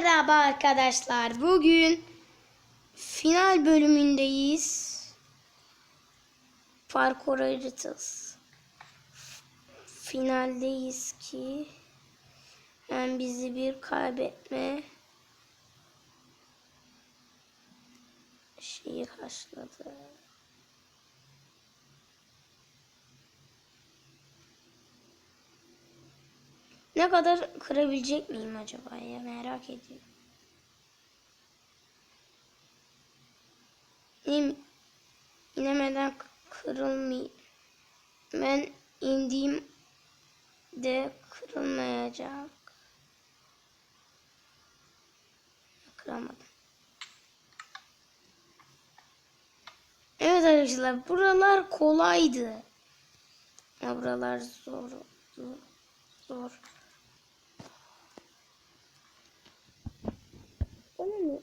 Merhaba arkadaşlar. Bugün final bölümündeyiz. Parkur haritası. Finaldeyiz ki hem bizi bir kaybetme şeyi karşıladı. Ne kadar kırabilecek miyim acaba ya merak ediyorum. İn, inemeden kırılmay. Ben indiğim de kırılmayacak. Kıramadım. Evet arkadaşlar buralar kolaydı. Ama buralar zor. Zor. Zor. Bana ne?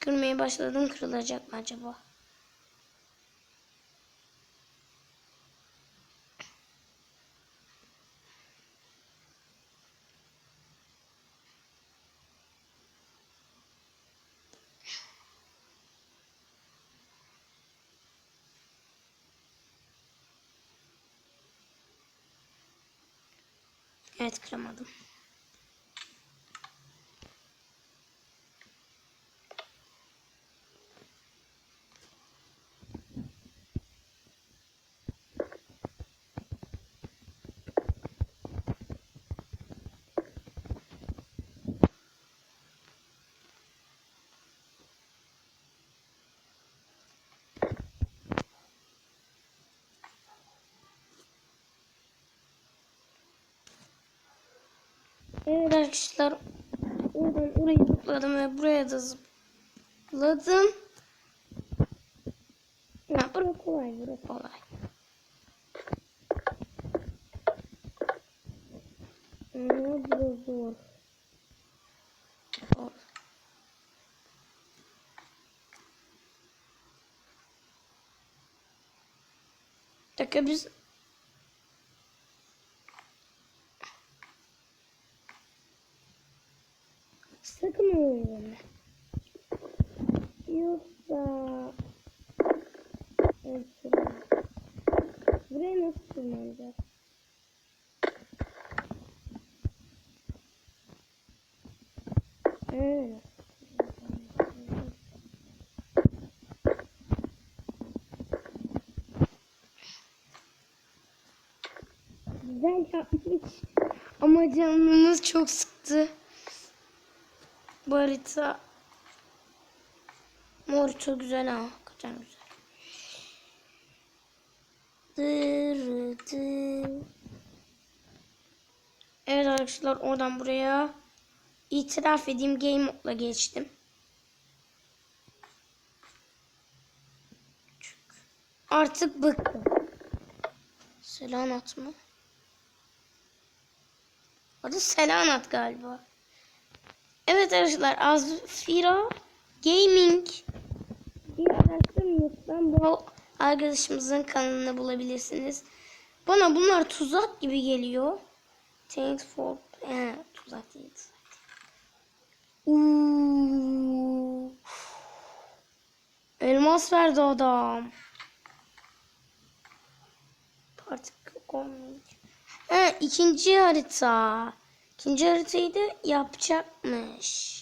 Kırmaya başladım. Kırılacak mı acaba? Evet kıramadım. Evet arkadaşlar oradan oraya zıpladım ve buraya da zıpladım. Ya bura kolay bura kolay. Ama bura zor. Zor. Bir dakika biz Sakın oynayalım. Yoksa... Evet. Buraya nasıl tırmanacağız? Evet. Güzel yapmış. Ama canımız çok sıktı. Bu harita mor çok güzel ha. Hakikaten güzel. Evet arkadaşlar oradan buraya itiraf edeyim game modla geçtim. Artık bıktım. Selanat mı? Adı Selanat galiba. Evet arkadaşlar Azfira Gaming bir araştırın lütfen bu arkadaşımızın kanalını bulabilirsiniz. Bana bunlar tuzak gibi geliyor. Thanks for He, tuzak değil. Uuu. Elmas verdi adam. Partik olmayacak. He, ikinci harita. İkinci haritayı da yapacakmış.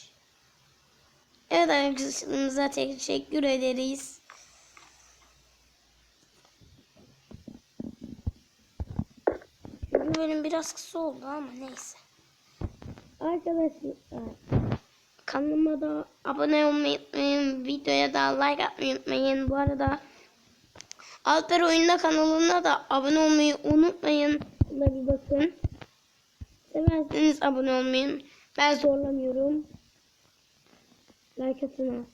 Evet arkadaşlarımıza teşekkür ederiz. Bu bölüm biraz kısa oldu ama neyse. Arkadaşlar kanalıma da abone olmayı unutmayın. Videoya da like atmayı unutmayın. Bu arada Alper Oyunda kanalına da abone olmayı unutmayın. Buna bir bakın. Severseniz abone olmayın. Ben zorlamıyorum. Like atın.